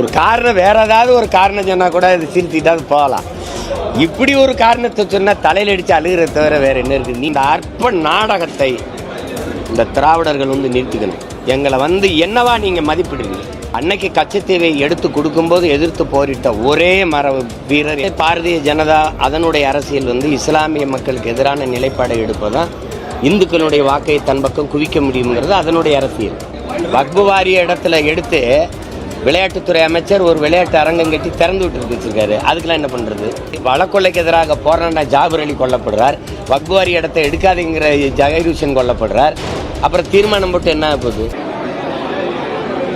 ஒரு காரணம் வேற ஏதாவது ஒரு காரணம் சொன்னா கூட அது சிரிச்சுட்டாவது போகலாம். இப்படி ஒரு காரணத்தை சொன்னா தலையில அடிச்சு அழுகிறத தவிர வேற என்ன இருக்கு நீ இந்த அற்ப நாடகத்தை இந்த திராவிடர்கள் வந்து நிறுத்திக்கணும். எங்களை வந்து என்னவா நீங்க மதிப்பிடுறீங்க? அன்னைக்கு கச்சத்தீவை எடுத்து கொடுக்கும்போது எதிர்த்து போரிட்ட ஒரே மர வீரர் பாரதிய ஜனதா அதனுடைய அரசியல் வந்து இஸ்லாமிய மக்களுக்கு எதிரான நிலைப்பாடை எடுப்பதான் இந்துக்களுடைய வாக்கை தன் பக்கம் குவிக்க முடியுங்கிறது அதனுடைய அரசியல். வக்பு வாரிய இடத்துல எடுத்து விளையாட்டுத்துறை அமைச்சர் ஒரு விளையாட்டு அரங்கம் கட்டி திறந்து விட்டு வச்சிருக்காரு. அதுக்கெல்லாம் என்ன பண்ணுறது வழக்கொள்ளைக்கு எதிராக போராண்ட ஜாபர் அலி கொல்லப்படுறார். வக்புவாரி இடத்தை எடுக்காதீங்கிற ஜெகதூஷன் கொல்லப்படுறார். அப்புறம் தீர்மானம் போட்டு என்ன ஆகுது போகுது?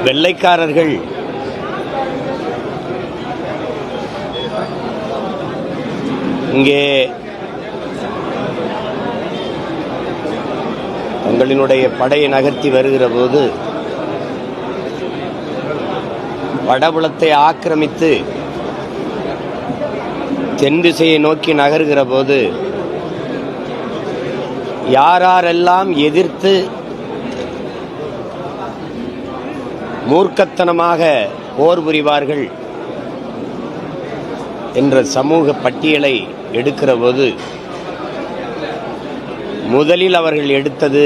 வெள்ளைக்காரர்கள் இங்கே தங்களினுடைய படையை நகர்த்தி வருகிற போது வடபுலத்தை ஆக்கிரமித்து தென் திசையை நோக்கி நகர்கிற போது யாரெல்லாம் எதிர்த்து மூர்க்கத்தனமாக போர் புரிவார்கள் என்ற சமூக பட்டியலை எடுக்கிற போது முதலில் அவர்கள் எடுத்தது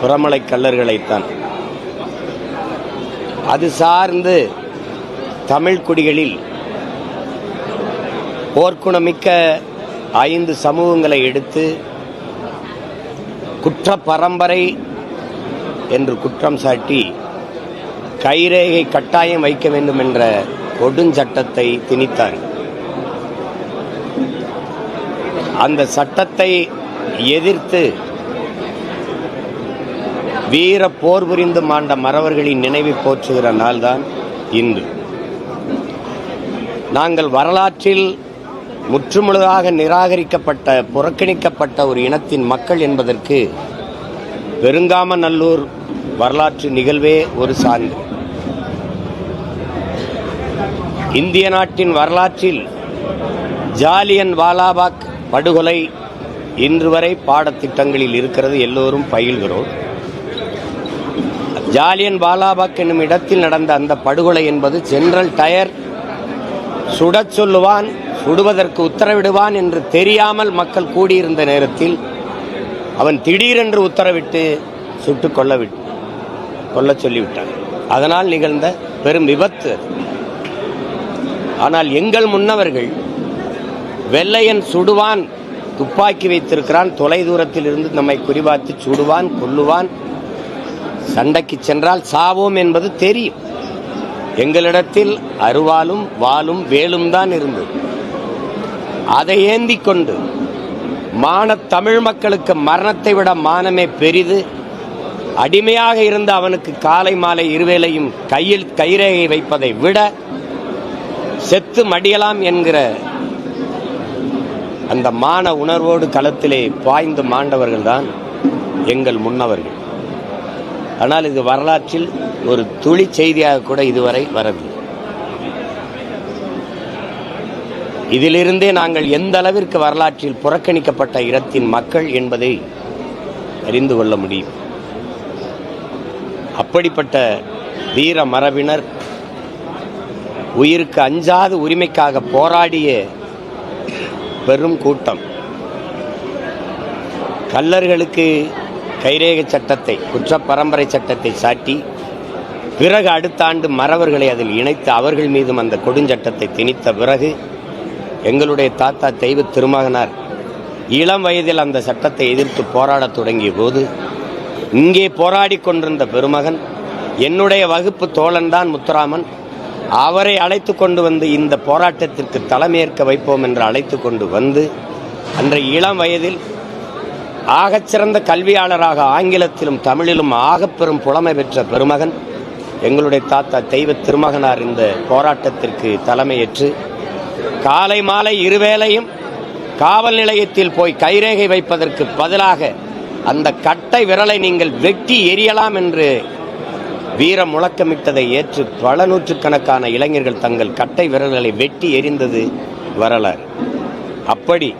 புறமலை கல்லர்களைத்தான். அது சார்ந்து தமிழ் குடிகளில் போர்க்குணமிக்க ஐந்து சமூகங்களை எடுத்து குற்ற பரம்பரை என்று குற்றம் சாட்டி கைரேகை கட்டாயம் வைக்க வேண்டும் என்ற கொடுஞ்சட்டத்தை திணித்தார். அந்த சட்டத்தை எதிர்த்து வீர போர் புரிந்து மாண்ட மறவர்களின் நினைவை போற்றுகிற நாள்தான் இன்று. நாங்கள் வரலாற்றில் முற்றுமுழுதாக நிராகரிக்கப்பட்ட புறக்கணிக்கப்பட்ட ஒரு இனத்தின் மக்கள் என்பதற்கு பெருங்காமநல்லூர் வரலாற்று நிகழ்வே ஒரு சான்று. இந்திய நாட்டின் வரலாற்றில் ஜாலியன் வாலாபாக் படுகொலை இன்று வரை பாடத்திட்டங்களில் இருக்கிறது. எல்லோரும் பயில்கிறோம். ஜாலியன் வாலாபாக் என்னும் இடத்தில் நடந்த அந்த படுகொலை என்பது ஜெனரல் டயர் சுடச் சொல்லுவான் சுடுவதற்கு உத்தரவிடுவான் என்று தெரியாமல் மக்கள் கூடியிருந்த நேரத்தில் அவன் திடீரென்று உத்தரவிட்டு சுட்டுக் கொல்ல விட் கொல்ல சொல்லிவிட்டான். அதனால் நிகழ்ந்த பெரும் விபத்து ஆனால் எங்கள் முன்னவர்கள் வெள்ளையன் சுடுவான் துப்பாக்கி வைத்திருக்கிறான் தொலை தூரத்தில் இருந்து நம்மை குறிபார்த்து சுடுவான் கொல்லுவான் சண்டைக்கு சென்றால் சாவோம் என்பது தெரியும். எங்களிடத்தில் அருவாலும் வாளும் வேலும் தான் இருந்தது. அதை ஏந்தி கொண்டு மான தமிழ் மக்களுக்கு மரணத்தை விட மானமே பெரிது. அடிமையாக இருந்த அவனுக்கு காலை மாலை இருவேளையும் கையில் கைரேகை வைப்பதை விட செத்து மடியலாம் என்கிற அந்த மான உணர்வோடு களத்திலே பாய்ந்து மாண்டவர்கள்தான் எங்கள் முன்னவர்கள். ஆனால் இது வரலாற்றில் ஒரு துளி செய்தியாக கூட இதுவரை வரவில்லை. இதிலிருந்தே நாங்கள் எந்த அளவிற்கு வரலாற்றில் புறக்கணிக்கப்பட்ட இடத்தின் மக்கள் என்பதை அறிந்து கொள்ள முடியும். அப்படிப்பட்ட வீர மரபினர் உயிருக்கு அஞ்சாத உரிமைக்காக போராடிய பெரும் கூட்டம். கல்லர்களுக்கு கைரேக சட்டத்தை குற்ற பரம்பரை சட்டத்தை சாட்டி பிறகு அடுத்த ஆண்டு மறவர்களை அதில் இணைத்து அவர்கள் மீதும் அந்த கொடுஞ்சட்டத்தை திணித்த பிறகு எங்களுடைய தாத்தா தெய்வ திருமகனார் இளம் வயதில் அந்த சட்டத்தை எதிர்த்து போராடத் தொடங்கிய போது இங்கே போராடி கொண்டிருந்த பெருமகன் என்னுடைய வகுப்பு தோழன்தான் முத்துராமன் அவரை அழைத்து கொண்டு வந்து இந்த போராட்டத்திற்கு தலைமையேற்க வைப்போம் என்று அழைத்து கொண்டு வந்து அன்றைய இளம் வயதில் ஆகச்சிறந்த கல்வியாளராக ஆங்கிலத்திலும் தமிழிலும் ஆகப்பெரும் புலமை பெற்ற பெருமகன். எங்களுடைய தாத்தா தெய்வ திருமகனார் இந்த போராட்டத்திற்கு தலைமையேற்று காலை மாலை இருவேளையும் காவல் நிலையத்தில் போய் கைரேகை வைப்பதற்கு பதிலாக அந்த கட்டை விரலை நீங்கள் வெட்டி எரியலாம் என்று வீர முழக்கமிட்டதை ஏற்று பல நூற்றுக்கணக்கான இளைஞர்கள் தங்கள் கட்டை விரல்களை வெட்டி எறிந்தது வரலாறு. அப்படி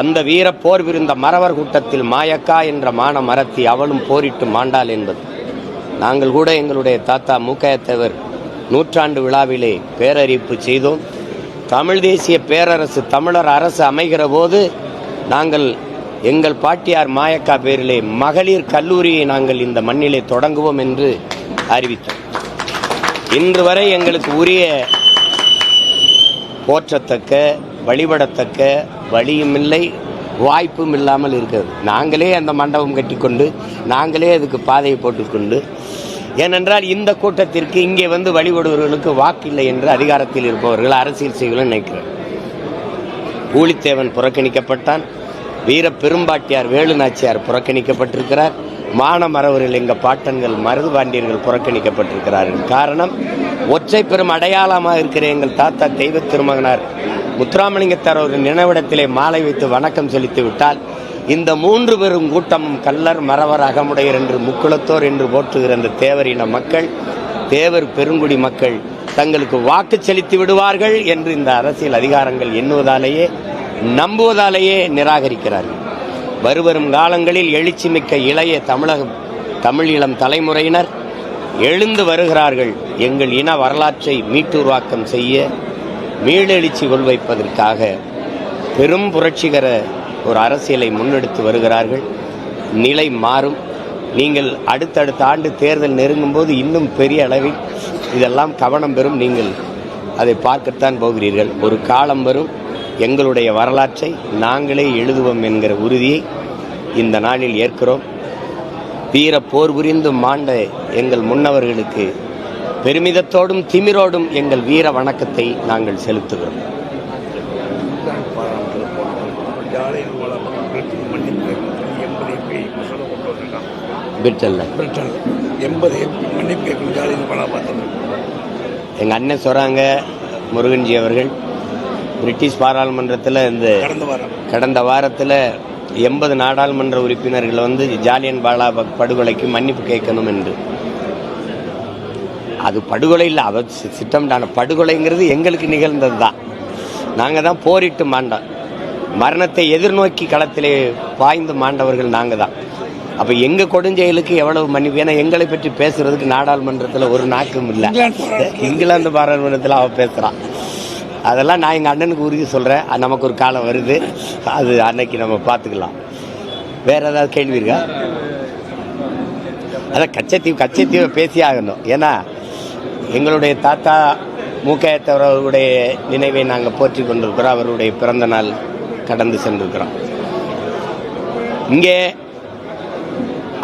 அந்த வீர போர் விருந்த மறவர் கூட்டத்தில் மாயக்கா என்ற மான மரத்தி அவளும் போரிட்டு மாண்டாள் என்பது. நாங்கள் கூட எங்களுடைய தாத்தா மூக்கையத்தேவர் நூற்றாண்டு விழாவிலே பேரறிப்பு செய்தோம். தமிழ் தேசிய பேரரசு தமிழர் அரசு அமைகிற போது நாங்கள் எங்கள் பாட்டியார் மாயக்கா பேரிலே மகளிர் கல்லூரியை நாங்கள் இந்த மண்ணிலே தொடங்குவோம் என்று அறிவித்தோம். இன்று வரை எங்களுக்கு உரிய போற்றத்தக்க வழிபடத்தக்க வழியும் இல்லை வாய்ப்பும் இல்லாமல் இருக்கிறது. நாங்களே அந்த மண்டபம் கட்டிக்கொண்டு நாங்களே அதுக்கு பாதையை போட்டுக்கொண்டு ஏனென்றால் இந்த கூட்டத்திற்கு இங்கே வந்து வழிபடுபவர்களுக்கு வாக்கில்லை என்று அதிகாரத்தில் இருப்பவர்கள் அரசியல் செய்வர்கள் நினைக்கிறார் பூலித்தேவன் புறக்கணிக்கப்பட்டான் வீர பெரும்பாட்டியார் வேலு நாச்சியார் புறக்கணிக்கப்பட்டிருக்கிறார் மானமரவர்கள் எங்கள் பாட்டன்கள் மருது பாண்டியர்கள் புறக்கணிக்கப்பட்டிருக்கிறார்கள். காரணம் ஒற்றை பெரும் அடையாளமாக இருக்கிற எங்கள் தாத்தா தெய்வ திருமகனார் முத்துராமலிங்கத்தார் ஒரு நினைவிடத்திலே மாலை வைத்து வணக்கம் செலுத்தி விட்டால் இந்த மூன்று பெரும் கூட்டமும் கல்லர் மறவர் அகமுடையர் என்று முக்குளத்தோர் என்று போற்றுகிற அந்த தேவரின மக்கள் தேவர் பெருங்குடி மக்கள் தங்களுக்கு வாக்கு செலுத்தி விடுவார்கள் என்று இந்த அரசியல் அதிகாரங்கள் எண்ணுவதாலேயே நம்புவதாலேயே நிராகரிக்கிறார்கள். வருவரும் காலங்களில் எழுச்சிமிக்க இளைய தமிழக தமிழீழம் தலைமுறையினர் எழுந்து வருகிறார்கள். எங்கள் இன வரலாற்றை மீட்டுருவாக்கம் செய்ய மீளெழுச்சி கொள்வைப்பதற்காக பெரும் புரட்சிகர ஒரு அரசியலை முன்னெடுத்து வருகிறார்கள். நிலை மாறும். நீங்கள் அடுத்தடுத்த ஆண்டு தேர்தல் நெருங்கும் போது இன்னும் பெரிய அளவில் இதெல்லாம் கவனம் பெறும். நீங்கள் அதை பார்க்கத்தான் போகிறீர்கள். ஒரு காலம் வரும். எங்களுடைய வரலாற்றை நாங்களே எழுதுவோம் என்கிற உறுதியை இந்த நாளில் ஏற்கிறோம். வீர போர் புரிந்து மாண்ட எங்கள் முன்னவர்களுக்கு பெருமிதத்தோடும் திமிரோடும் எங்கள் வீர வணக்கத்தை நாங்கள் செலுத்துகிறோம். பிரிட்டல்ல எண்பது மன்னிப்பு எங்கள் அண்ணன் சொல்கிறாங்க முருகன்ஜி அவர்கள். பிரிட்டிஷ் பாராளுமன்றத்தில் இந்த கடந்த வாரத்தில் எண்பது நாடாளுமன்ற உறுப்பினர்கள் வந்து ஜாலியன் பாலாபாக் படுகொலைக்கு மன்னிப்பு கேட்கணும் என்று. அது படுகொலை இல்லை அவ சித்தம்டான படுகொலைங்கிறது எங்களுக்கு நிகழ்ந்தது தான் நாங்கள் தான் போரிட்டு மாண்டோம். மரணத்தை எதிர்நோக்கி களத்திலே பாய்ந்து மாண்டவர்கள் நாங்கள் தான் அப்போ எங்கள் கொடுஞ்செயலுக்கு எவ்வளவு மன்னிப்பு? ஏன்னா எங்களை பற்றி பேசுறதுக்கு நாடாளுமன்றத்தில் ஒரு நாக்கும் இல்லை. இங்கிலாந்து பாராளுமன்றத்தில். அவள் பேசுகிறான் அதெல்லாம் நான் எங்கள் அண்ணனுக்கு உறுதி சொல்கிறேன் நமக்கு ஒரு காலம் வருது. அது அன்னைக்கு நம்ம பார்த்துக்கலாம் வேற ஏதாவது கேள்வி இருக்கா? அதான் கச்சத்தீவு கச்சத்தீவை பேசி ஆகணும். ஏன்னா எங்களுடைய தாத்தா மூக்கையத்தவர்களுடைய நினைவை நாங்கள் போற்றி கொண்டிருக்கிறோம். அவருடைய பிறந்த நாள் கடந்து சென்றிருக்கிறோம். இங்கே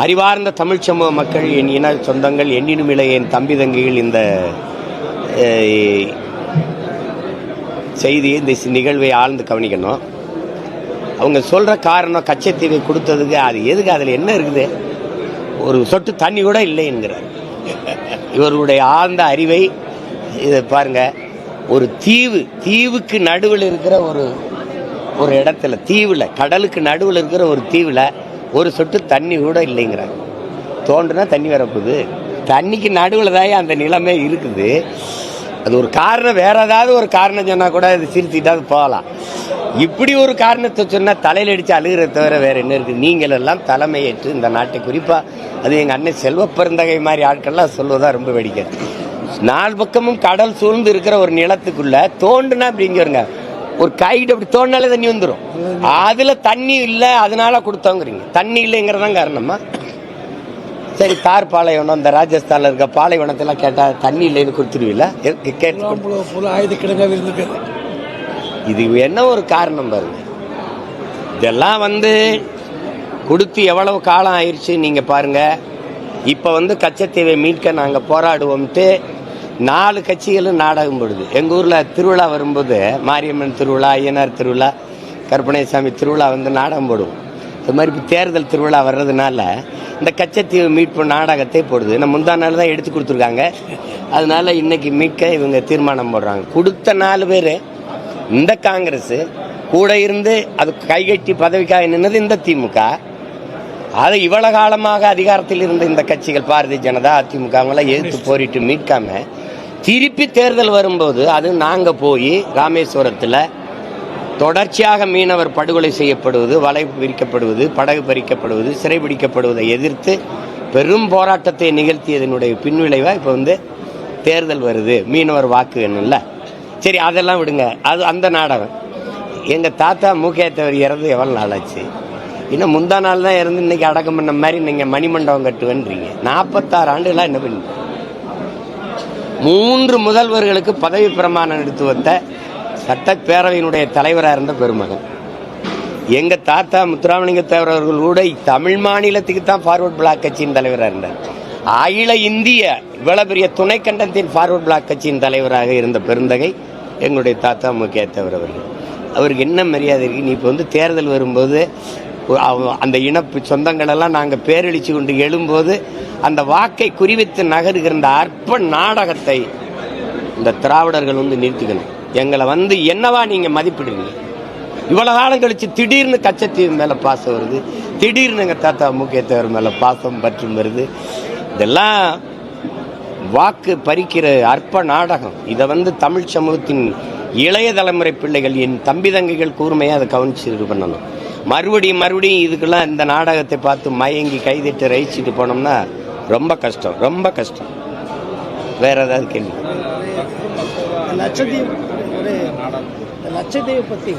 அறிவார்ந்த தமிழ் சமூக மக்கள் என் இன சொந்தங்கள் எண்ணினுமில்லை என் தம்பி தங்கிகள் இந்த செய்தி இந்த நிகழ்வை ஆழ்ந்து கவனிக்கணும். அவங்க சொல்கிற காரணம் கச்சத்தீவை கொடுத்ததுக்கு அது எதுக்கு அதில் என்ன இருக்குது? ஒரு சொட்டு தண்ணி கூட இல்லை என்கிறார். இவர்களுடைய ஆழ்ந்த அறிவை இதை பாருங்க ஒரு தீவு தீவுக்கு நடுவில் இருக்கிற ஒரு ஒரு இடத்துல தீவில் கடலுக்கு நடுவில் இருக்கிற ஒரு தீவில் ஒரு சொட்டு தண்ணி கூட இல்லைங்கிறாங்க தோன்றுனா தண்ணி வரப்போகுது. தண்ணிக்கு நடுவில் தான் அந்த நிலமே இருக்குது? அது ஒரு காரணம் வேற ஏதாவது ஒரு காரணம் சொன்னால் கூட அது சிரிச்சுட்டாவது போகலாம். இப்படி ஒரு காரணத்தை சொன்னால் தலையில் அடித்து அழுகிறத தவிர வேறு என்ன இருக்குது நீங்கள் எல்லாம் தலைமையேற்று இந்த நாட்டை குறிப்பாக அது எங்கள் அண்ணன் செல்வ பெருந்தகை மாதிரி ஆட்கள்லாம் சொல்வதா ரொம்ப வேடிக்கை. நாலு பக்கமும் கடல் சூழ்ந்து இருக்கிற ஒரு நிலத்துக்குள்ளே தோண்டுனா அப்படிங்கிறங்க ஒரு கைட்டு அப்படி தோண்டினாலே தண்ணி வந்துடும் அதில் தண்ணி இல்லை அதனால கொடுத்தோங்கிறீங்க. தண்ணி இல்லைங்கிறதான் காரணமா? சரி தார் பாலைவனம் இந்த ராஜஸ்தானில் இருக்க பாலைவனத்தெல்லாம் கேட்டால் தண்ணி இல்லைன்னு கொடுத்துருவீங்களா எ- கேட்டு இது என்ன ஒரு காரணம் பாருங்க. இதெல்லாம் வந்து கொடுத்து எவ்வளவு காலம் ஆயிடுச்சு நீங்கள் பாருங்க. இப்போ வந்து கச்சத்தீவை மீட்க நாங்கள் போராடுவோம்ட்டு நாலு கட்சிகளும் நாடகம் போடுது. எங்கள் ஊரில் திருவிழா வரும்போது மாரியம்மன் திருவிழா ஐயனார் திருவிழா கருப்பணேசாமி திருவிழா வந்து நாடகம் போடுவோம். இது மாதிரி இப்போ தேர்தல் திருவிழா வர்றதுனால இந்த கச்சத்தீவு மீட்பு நாடகத்தை போடுது. நம்ம முந்தா நாள் தான் எடுத்து கொடுத்துருக்காங்க. அதனால இன்னைக்கு மீட்க இவங்க தீர்மானம் போடுறாங்க. கொடுத்த நாலு பேர் இந்த காங்கிரஸ் கூட இருந்து அது கைகட்டி பதவிக்காக நின்னது இந்த திமுக. அதை இவ்வளவு காலமாக அதிகாரத்தில் இருந்த இந்த கட்சிகள் பாரதிய ஜனதா அதிமுக அவங்களாம் எதிர்த்து போரிட்டு மீட்காம திருப்பி தேர்தல் வரும்போது அது நாங்க போய் ராமேஸ்வரத்தில் தொடர்ச்சியாக மீனவர் படுகொலை செய்யப்படுவது வலை விரிக்கப்படுவது படகு பறிக்கப்படுவது சிறைபிடிக்கப்படுவதை எதிர்த்து பெரும் போராட்டத்தை நிகழ்த்தியதனுடைய பின்விளைவா இப்போ வந்து தேர்தல் வருது. மீனவர் வாக்கு வேணும்ல சரி அதெல்லாம் விடுங்க. அது அந்த நாடகம். எங்கள் தாத்தா மூக்கையத்தவர் இறந்து எவ்வளோ நாள் ஆச்சு இன்னும் முந்தா நாள் தான் இறந்து இன்னைக்கு அடக்கம் பண்ண மாதிரி நீங்கள் மணிமண்டபம் கட்டுவேன்றீங்க. நாற்பத்தாறு ஆண்டுகளாக என்ன பண்ணி மூன்று முதல்வர்களுக்கு பதவி பிரமாணம் எடுத்து வந்த சட்டப்பேரவையினுடைய தலைவராக இருந்த பெருமகன். எங்கள் தாத்தா முத்துராமலிங்க தேவர் அவர்கள் கூட தமிழ் மாநிலத்துக்கு தான் ஃபார்வர்ட் பிளாக் கட்சியின் தலைவராக இருந்தார். அகில இந்திய இவ்வளவு பெரிய துணைக்கண்டத்தின் ஃபார்வர்ட் பிளாக் கட்சியின் தலைவராக இருந்த பெருந்தகை எங்களுடைய தாத்தா முக்கிய தேவர் அவர்கள் அவருக்கு என்ன மரியாதை இருக்கு? நீ இப்போ வந்து தேர்தல் வரும்போது அவ- அந்த இனப்பு சொந்தங்களெல்லாம் நாங்கள் பேரழிச்சு கொண்டு எழும்போது அந்த வாக்கை குறிவித்து நகருகிற இந்த அற்ப நாடகத்தை இந்த திராவிடர்கள் வந்து நிறுத்திக்கணும். எங்களை வந்து என்னவா நீங்கள் மதிப்பிடுறீங்க? இவ்வளோ காலம் கழித்து திடீர்னு கச்சத்தீவு மேலே பாசம் வருது. திடீர்னு எங்கள் தாத்தா முக்கியத்தவர் மேலே பாசம் பற்றும் வருது. இதெல்லாம் வாக்கு பறிக்கிற அற்ப நாடகம். இதை வந்து தமிழ் சமூகத்தின் இளைய தலைமுறை பிள்ளைகள் என் தம்பி தங்கைகள் கூர்மையாக அதை கவனிச்சு இது பண்ணணும். மறுபடியும் மறுபடியும் இதுக்கெல்லாம் இந்த நாடகத்தை பார்த்து மயங்கி கைதிட்டு ரயிச்சிட்டு போனோம்னா ரொம்ப கஷ்டம் ரொம்ப கஷ்டம். வேற ஏதாவது கேள்வி? லட்சத்தீவு லட்சத்தீவு பற்றி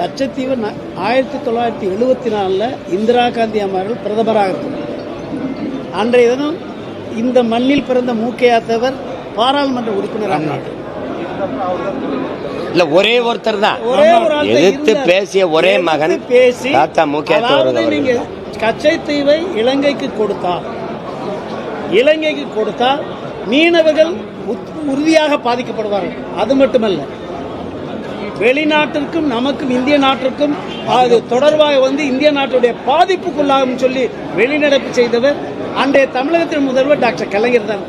லட்சத்தீவு ஆயிரத்தி தொள்ளாயிரத்தி எழுபத்தி நாலில் இந்திரா காந்தி அம்மார்கள் பிரதமராக இருக்கும் அன்றைய தினம் இந்த மண்ணில் பிறந்த மூக்கையாத்தவர் பாராளுமன்ற உறுப்பினராக இல்ல ஒரே ஒருத்தர் தான். எதிர்த்து. பேசிய ஒரே மகன் பேசி தாத்தா முக்கியத்தவர் நீங்க கச்சைத்தீவை இலங்கைக்கு கொடுத்தால் இலங்கைக்கு கொடுத்தால் மீனவர்கள் உறுதியாக பாதிக்கப்படுவார்கள். அது மட்டுமல்ல வெளிநாட்டிற்கும் நமக்கும் இந்திய நாட்டிற்கும் அது தொடர்பாக வந்து இந்திய நாட்டுடைய பாதிப்புக்குள்ளாகும் சொல்லி வெளிநடப்பு செய்தவர் அன்றைய தமிழகத்தின் முதல்வர் டாக்டர் கலைஞர் தான்.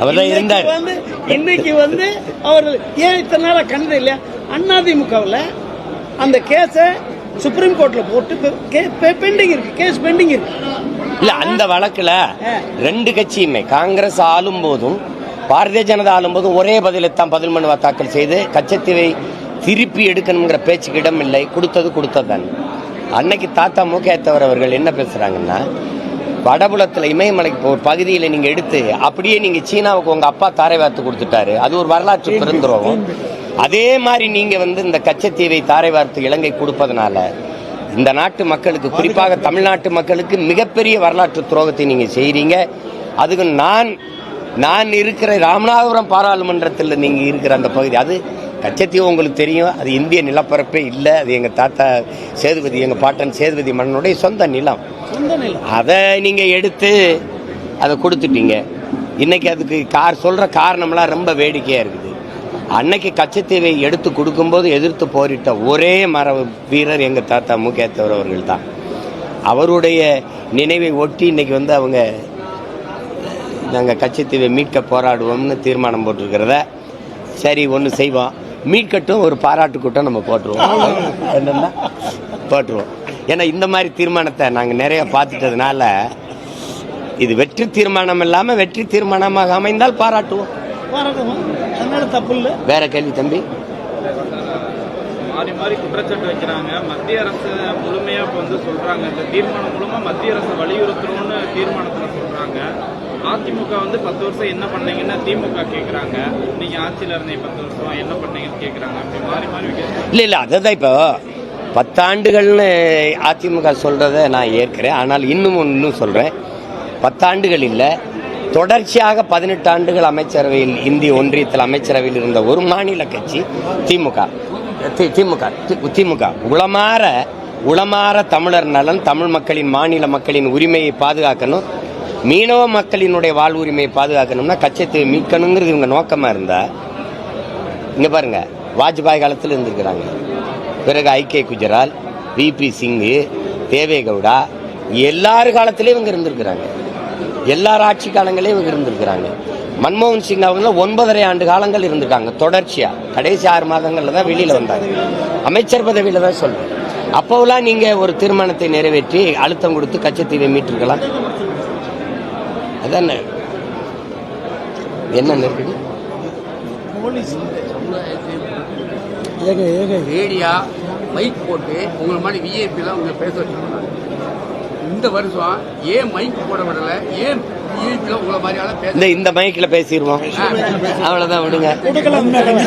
அவர் தான் இருந்தார். வந்து இன்னைக்கு வந்து அவர்கள் ஏன் இத்தனை நாளா கண்டது இல்லையா அதிமுகவில் அந்த கேஸை சுப்ரீம் கோர்ட்ல போட்டு பெண்டிங் இருக்கு. கேஸ் பெண்டிங் இருக்கு. இல்ல அந்த வழக்குல ரெண்டு கட்சியுமே காங்கிரஸ் ஆளும் போதும் பாரதிய ஜனதா ஆளும் போதும் ஒரே பதிலைத்தான் பதில் மனுவா தாக்கல் செய்து கச்சத்தீவை திருப்பி எடுக்கணுங்கிற பேச்சுக்கு இடம் இல்லை கொடுத்தது கொடுத்ததுதான். அன்னைக்கு தாத்தா மூக்கையத்தவர் அவர்கள் என்ன பேசுறாங்கன்னா வடபுலத்தில் இமயமலைக்கு ஒரு பகுதியில் நீங்க எடுத்து அப்படியே நீங்க சீனாவுக்கு உங்க அப்பா தாரை வார்த்து கொடுத்துட்டாரு. அது ஒரு வரலாற்று பெருந்துரோகம். அதே மாதிரி நீங்க வந்து இந்த கச்சத்தீவை தாரை வார்த்து இலங்கை கொடுப்பதனால இந்த நாட்டு மக்களுக்கு குறிப்பாக தமிழ்நாட்டு மக்களுக்கு மிகப்பெரிய வரலாற்று துரோகத்தை நீங்க செய்றீங்க. அதுக்கு நான் நான் இருக்கிற ராமநாதபுரம் பாராளுமன்றத்தில் நீங்க இருக்கிற அந்த பகுதி அது கச்சத்தீவு உங்களுக்கு தெரியும். அது இந்திய நிலப்பரப்பே இல்லை. அது எங்க தாத்தா சேதுபதி எங்க பாட்டன் சேதுபதி மன்னனுடைய சொந்த நிலம். அதை நீங்க எடுத்து அதை கொடுத்துட்டீங்க. இன்னைக்கு அதுக்கு கார் சொல்ற காரணம்லாம் ரொம்ப வேடிக்கையா இருக்குது. அன்னைக்கு கச்சத்தீவை எடுத்து கொடுக்கும்போது எதிர்த்து போரிட்ட ஒரே மர வீரர் எங்க தாத்தா முகேத்தவர் அவர்கள் தான். அவருடைய நினைவை ஒட்டி இன்னைக்கு வந்து அவங்க நாங்கள் கச்சத்தீவை மீட்க போராடுவோம்னு தீர்மானம் போட்டிருக்கிறத சரி ஒன்று செய்வோம். மீட்கட்டும் ஒரு பாராட்டு கூட்டம் நம்ம போட்டுருவோம். என்னன்னா போட்டுருவோம். ஏன்னா இந்த மாதிரி தீர்மானத்தை நாங்கள் நிறைய பார்த்துட்டதுனால இது வெற்றி தீர்மானம் இல்லாமல் வெற்றி தீர்மானமாக அமைந்தால் பாராட்டுவோம். பாராட்டுவோம். அதனால தப்பு இல்லை. வேற கேள்வி தம்பி? மாறி மாறி குற்றச்சாட்டு வைக்கிறாங்க. மத்திய அரசு முழுமையா இப்ப வந்து சொல்றாங்க. இந்த தீர்மானம் மூலமா மத்திய அரசு வலியுறுத்தணும்னு தீர்மானத்துல சொல்றாங்க. அதிமுக வந்து பத்து வருஷம் என்ன பண்ணீங்கன்னு திமுக கேக்குறாங்க. நீங்க ஆட்சியில இருந்தீங்க பத்து வருஷம் என்ன பண்ணீங்கன்னு கேக்குறாங்க. அப்படி மாறி மாறி இல்லை இல்லை அதுதான் இப்போ. பத்தாண்டுகள்னு அதிமுக சொல்கிறத நான் ஏற்கிறேன். ஆனால் இன்னும் இன்னும் சொல்கிறேன் பத்தாண்டுகள் இல்லை. தொடர்ச்சியாக பதினெட்டு ஆண்டுகள் அமைச்சரவையில் இந்திய ஒன்றியத்தில் அமைச்சரவையில் இருந்த ஒரு மாநில கட்சி திமுக. தி- திமுக தி- திமுக. உளமாற உளமாற தமிழர் நலன் தமிழ் மக்களின் மாநில மக்களின் உரிமையை பாதுகாக்கணும். மீனவ மக்களினுடைய வாழ்வுரிமையை பாதுகாக்கணும்னா கச்சத்தை மீட்கணுங்கிறது இவங்க நோக்கமாக இருந்தா இங்கே பாருங்கள் வாஜ்பாய் காலத்தில் இருந்திருக்கிறாங்க. பிறகு ஐகே குஜரால் விபி சிங்கு தேவேகவுடா எல்லார் காலத்திலையும் இவங்க இருந்திருக்கிறாங்க. எல்லார் ஆட்சி காலங்களையும் இவங்க இருந்திருக்கிறாங்க. மன்மோகன் சிங் அவங்க ஒன்பதரை ஆண்டு காலங்கள் இருந்திருக்காங்க தொடர்ச்சியாக கடைசி ஆறு மாதங்களில் தான் வெளியில் வந்தாங்க அமைச்சர் பதவியில் தான் சொல்கிறேன் அப்போவெல்லாம் நீங்கள் ஒரு தீர்மானத்தை நிறைவேற்றி அழுத்தம் கொடுத்து கச்சத்தீவை மீட்டிருக்கலாம். அதான்? என்ன நெருக்கடி ஏக ஏக. ரேடியா மைக் போட்டு உங்களை மாதிரி விஐபிலாம் உங்களை பேச வச்சுருக்காங்க. இந்த வருஷம் ஏன் மைக் போட விடல? ஏன் ஈழத்தில் உங்களை மாதிரியான பேச இந்த இந்த மைக்கில் பேசிடுவோம் அவ்வளோதான் விடுங்க. கொடுக்கலாம் இந்த தடவை.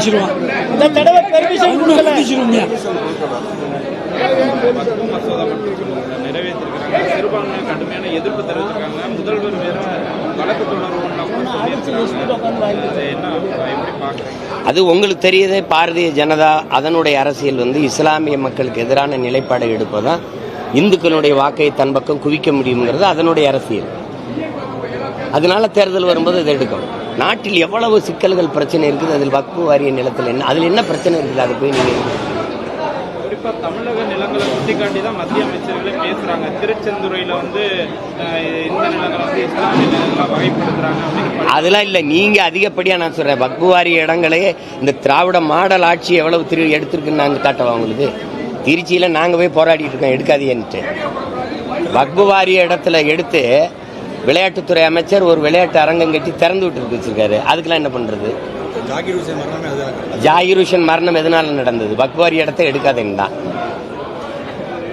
இந்த தடவை பெர்மிஷன் கொடுக்கல. வக்ஃபு மசோதா மட்டும் நிறைவேற்றிருக்கிறாங்க. சிறுபான்மை கடுமையான எதிர்ப்பு தெரிவிச்சிருக்காங்க முதல்வர் வேற வழக்கு சொல்லியிருக்கிறாங்க அதை உங்களுக்கு தெரியுதே பாரதிய ஜனதா அதனுடைய அரசியல் வந்து இஸ்லாமிய மக்களுக்கு எதிரான நிலைப்பாடை எடுப்பதான் இந்துக்களுடைய வாக்கை தன் பக்கம் குவிக்க முடியுங்கிறது அதனுடைய அரசியல். அதனால தேர்தல் வரும்போது அதை எடுக்கும். நாட்டில் எவ்வளவு சிக்கல்கள் பிரச்சனை இருக்குது அதில் வக்பு வாரிய நிலத்தில் என்ன அதில் என்ன பிரச்சனை இருக்குது அதை போய் நீங்கள் குறிப்பா தமிழக நிலங்களை சுட்டிக்காட்டி தான் மத்திய அமைச்சர்களே பேசுறாங்க. திருச்செந்துறையில வந்து இந்த நிலங்களை வந்து இஸ்லாமிய நிலங்களா வகைப்படுத்துறாங்க அப்படின்னு அதெல்லாம் இல்லை நீங்கள் அதிகப்படியாக நான் சொல்கிறேன் வக்குவாரி இடங்களே இந்த திராவிட மாடல் ஆட்சி எவ்வளவு திரு எடுத்திருக்குன்னு நாங்கள் காட்டவா உங்களுக்கு? திருச்சியில் நாங்கள் போய் போராடிட்டு இருக்கோம் எடுக்காதீங்கன்ட்டு. வக்குவாரிய இடத்துல எடுத்து விளையாட்டுத்துறை அமைச்சர் ஒரு விளையாட்டு அரங்கம் கட்டி திறந்து விட்டு வச்சிருக்காரு. அதுக்கெல்லாம் என்ன பண்ணுறது ஜாகிர் ஹுசேன் மரணம் எதனால நடந்தது? பக்வாரி இடத்தை இடத்த எடுக்காதீங்க தான்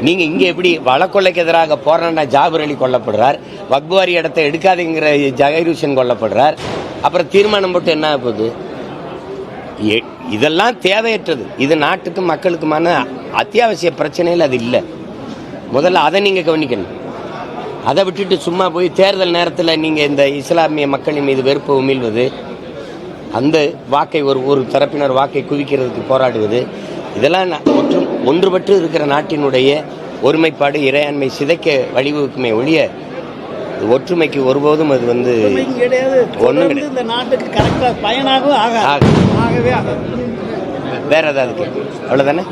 நீங்க எப்படி வழக்கொள்ளைக்கு எதிராக போராடின ஜாபர் அலி கொல்லப்படுறார் வக்வாரி இடத்தை எடுக்காதீங்கிற ஜகீர் ஹுசேன் கொல்லப்படுறார் அப்புறம் தீர்மானம் போட்டு என்ன போகுது? எ- இதெல்லாம் தேவையற்றது. இது நாட்டுக்கும் மக்களுக்குமான அத்தியாவசிய பிரச்சனையில் அது இல்லை. முதல்ல அதை நீங்கள் கவனிக்கணும். அதை விட்டுட்டு சும்மா போய் தேர்தல் நேரத்தில் நீங்கள் இந்த இஸ்லாமிய மக்களின் மீது வெறுப்பு உமிழ்வது அந்த வாக்கை ஒரு ஒரு தரப்பினர் வாக்கை குவிக்கிறதுக்கு போராடுவது இதெல்லாம் ஒற்றும் ஒன்றுபட்டு இருக்கிற நாட்டினுடைய ஒருமைப்பாடு இறையாண்மை சிதைக்க வழிவகுக்குமே ஒழிய ஒற்றுமைக்கு ஒருபோதும் அது வந்து உண்மையும் கிடையாது. இந்த நாட்டுக்கு கரெக்டா பயனாகவும். ஆகவே ஆகாது. வேற ஏதாவது அவ்வளவுதானே?